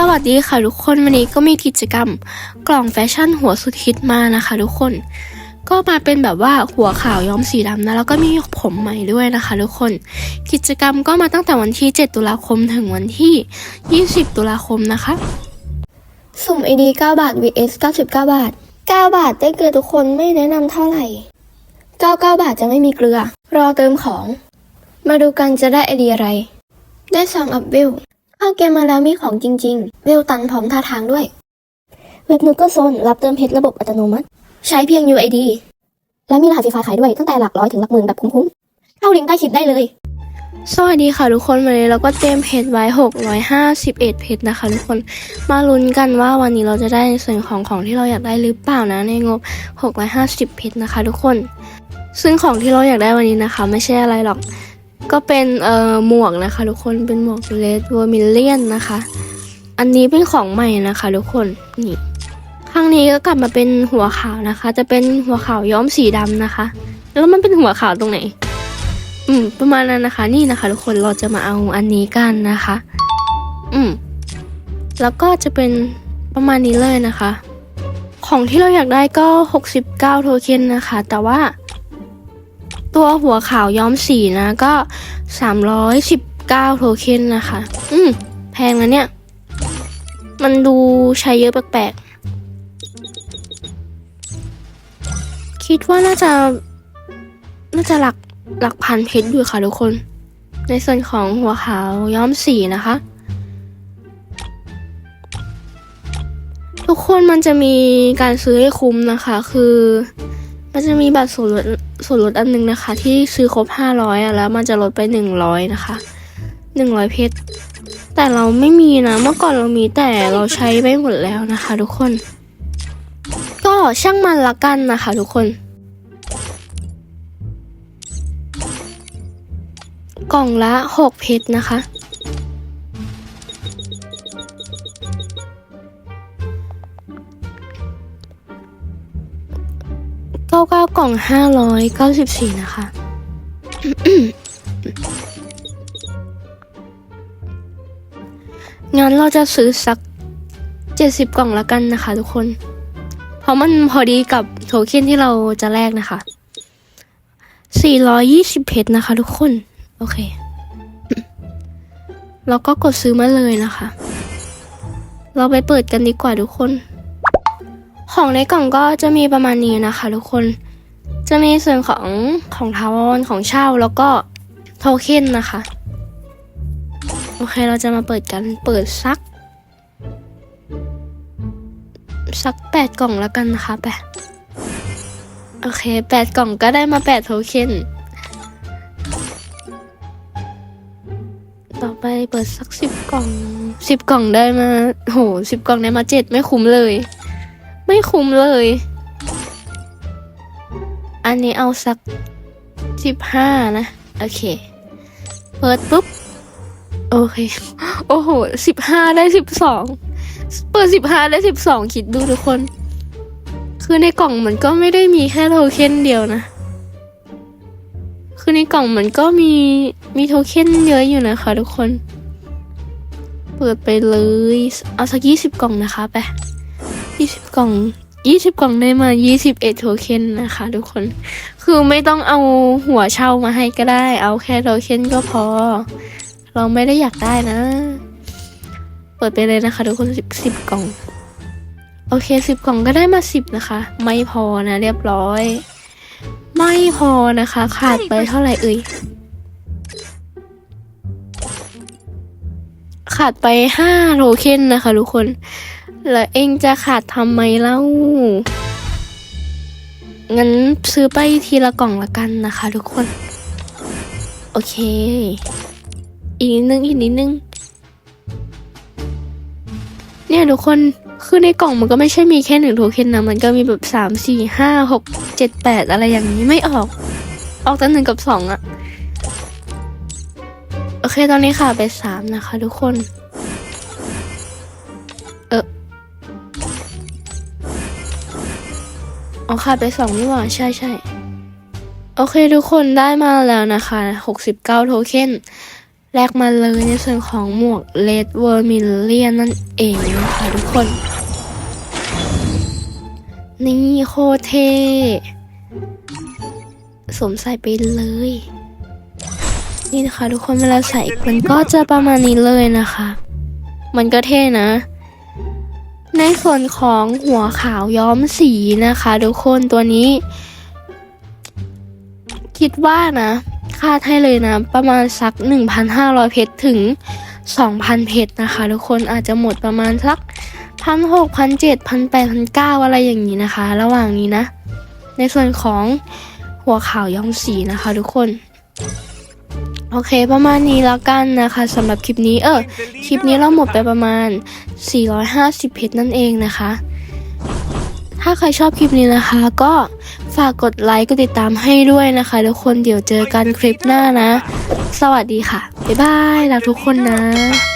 สวัสดีค่ะทุกคนวันนี้ก็มีกิจกรรม กล่องแฟชั่นหัวสุดฮิตมานะคะ ทุกคน ก็มาเป็นแบบว่าหัวขาวย้อมสีดำนะแล้วก็มีผมใหม่ด้วยนะคะ ทุกคน กิจกรรมก็มาตั้งแต่วันที่ 7 ตุลาคมถึงวันที่ 20 ตุลาคมนะคะ สุ่ม ID 9 บาท vs 99 บาท 9 บาทได้เกลือทุกคนไม่แนะนำเท่าไหร่ 99 บาทจะไม่มีเกลือ รอเติมของ มาดูกันจะได้ไอเดียอะไร ได้ซองอัพวลเข้าเกมมาแล้วมีของจริง ๆเวลตันพร้อมท่าทางด้วย เว็บนูก็โซนรับเติมเพชรระบบอัตโนมัติ ใช้เพียง UID และมีรหัสฟรีไฟล์ขายด้วยตั้งแต่หลักร้อยถึงหลักหมื่นแบบคุ้มๆ เข้าลิงก์ใต้คลิปได้เลย สวัสดีค่ะทุกคนวันนี้เราก็เตรียมเพจไว้ 651 เพจนะคะ ทุกคนมาลุ้นกันว่าวันนี้เราจะได้ในส่วนของของที่เราอยากได้หรือเปล่านะในงบ 650 เพจนะคะ ทุกคน ซึ่งของที่เราอยากได้วันนี้นะคะ ไม่ใช่อะไรหรอก ก็เป็นเอ่อหมวกนะคะ ทุกคนเป็นหมวกเลดวอร์มิลเลียนนะคะ อันนี้เป็นของใหม่นะคะ ทุกคนนี่ครั้งนี้ก็กลับมาเป็นหัวขาวนะคะ จะเป็นหัวขาวย้อมสีดำนะคะ แล้วมันเป็นหัวขาวตรงไหน อืม ประมาณนั้นนะคะ นี่นะคะ ทุกคนเราจะมาเอาอันนี้กันนะคะ อืม แล้วก็จะเป็นประมาณนี้เลยนะคะ ของที่เราอยากได้ก็ 69 โทเค็นนะคะ แต่ว่า ตัวหัวขาวย้อมสีนะก็ 319 โทเค็นนะคะ อืม แพงนะเนี่ย มันดูใช้เยอะแปลกๆ คิดว่าน่าจะ น่าจะหลักหลักพันเพชรอยู่ค่ะทุกคน ในส่วนของหัวขาวย้อมสีนะคะ ทุกคนมันจะมีการซื้อให้คุ้มนะคะ คือ มันจะมีบัตรส่วนลดส่วนลดอันหนึงนะคะ ที่ซื้อครบห้าร้อยอะแล้วมันจะลดไปหนึ่งร้อยนะคะหนึ่งร้อยเพชรแต่เราไม่มีนะ เมื่อก่อนเรามีแต่เราใช้ไปหมดแล้วนะคะ ทุกคน ก็ช่างมันละกันนะคะ ทุกคน กล่องละหกเพชรนะคะ เก้าเก้ากล่องห้าร้อยเก้าสิบสี่นะคะ งั้นเราจะซื้อสักเจ็ดสิบกล่องละกันนะคะทุกคน เพราะมันพอดีกับโทเค็นที่เราจะแลกนะคะสี่ร้อยยี่สิบเพชรนะคะทุกคน โอเค เราก็กดซื้อมาเลยนะคะ เราไปเปิดกันดีกว่าทุกคน ของในกล่องก็จะมีประมาณนี้นะคะ ทุกคน จะมีส่วนของของทาวอนของเช่าแล้วก็โทเค็นนะคะ โอเคเราจะมาเปิดกันเปิดสัก สักแปดกล่องแล้วกันนะคะแปดโอเคแปดกล่องก็ได้มาแปดโทเค็นต่อไปเปิดสักสิบกล่องสิบกล่องได้มาโหสิบกล่องได้มาเจ็ดไม่คุ้มเลย ไม่คุ้มเลย อันนี้เอาสักสิบห้านะ โอเค เปิดปุ๊บ โอเค โอ้โหสิบห้าได้สิบสองเปิดสิบห้าได้สิบสองคิดดูทุกคน คือในกล่องมันก็ไม่ได้มีแค่โทเค็นเดียวนะ คือในกล่องมันก็มีมีโทเค็นเยอะอยู่นะคะทุกคน เปิดไปเลย เอาสักยี่สิบกล่องนะคะไป ยี่สิบกล่องยี่สิบกล่องได้มายี่สิบเอ็ดโทเค็นนะคะ ทุกคน คือไม่ต้องเอาหัวเช่ามาให้ก็ได้ เอาแค่โทเค็นก็พอ เราไม่ได้อยากได้นะ เปิดไปเลยนะคะ ทุกคนสิบสิบกล่อง โอเคสิบกล่องก็ได้มาสิบนะคะ ไม่พอนะ เรียบร้อย ไม่พอนะคะ ขาดไปเท่าไหร่เอ่ยขาดไปห้าโทเค็นนะคะทุกคน แล้วเองจะขาดทำไมเล่า งั้นซื้อไปทีละกล่องละกันนะคะ ทุกคน โอเค อีกนิดนึงอีกนิดนึง เนี่ยทุกคน คือในกล่องมันก็ไม่ใช่มีแค่หนึ่งโทเค็นนะ มันก็มีแบบสามสี่ห้าหกเจ็ดแปดอะไรอย่างนี้ไม่ออก ออกแต่หนึ่งกับสองอะโอเคตอนนี้ค่ะไปสามนะคะ ทุกคน อ๋อค่ะไปสองนี่หว่า ใช่ใช่โอเคทุกคนได้มาแล้วนะคะหกสิบเก้าโทเค็นแลกมาเลยในส่วนของหมวกเลดเวอร์มิเลียนนั่นเองนะคะทุกคน นี่โคเทสวมใส่ไปเลย นี่นะคะทุกคนเวลาใส่มันก็จะประมาณนี้เลยนะคะ มันก็เท่นะ ในส่วนของหัวขาวย้อมสีนะคะทุกคนตัวนี้ คิดว่านะคาดให้เลยนะ ประมาณสัก 1,500 เพชรถึง 2,000 เพชรนะคะ ทุกคนอาจจะหมดประมาณสักพันหกพันเจ็ดพันแปดพันเก้าอะไรอย่างนี้นะคะ ระหว่างนี้นะ ในส่วนของหัวขาวย้อมสีนะคะ ทุกคน โอเคประมาณนี้แล้วกันนะคะสำหรับคลิปนี้เออคลิปนี้เราหมดไปประมาณ 450 เพชรนั่นเองนะคะ ถ้าใครชอบคลิปนี้นะคะ ก็ฝากกดไลค์กดติดตามให้ด้วยนะคะทุกคนเดี๋ยวเจอกันคลิปหน้านะ สวัสดีค่ะ บ๊ายบายรักทุกคนนะ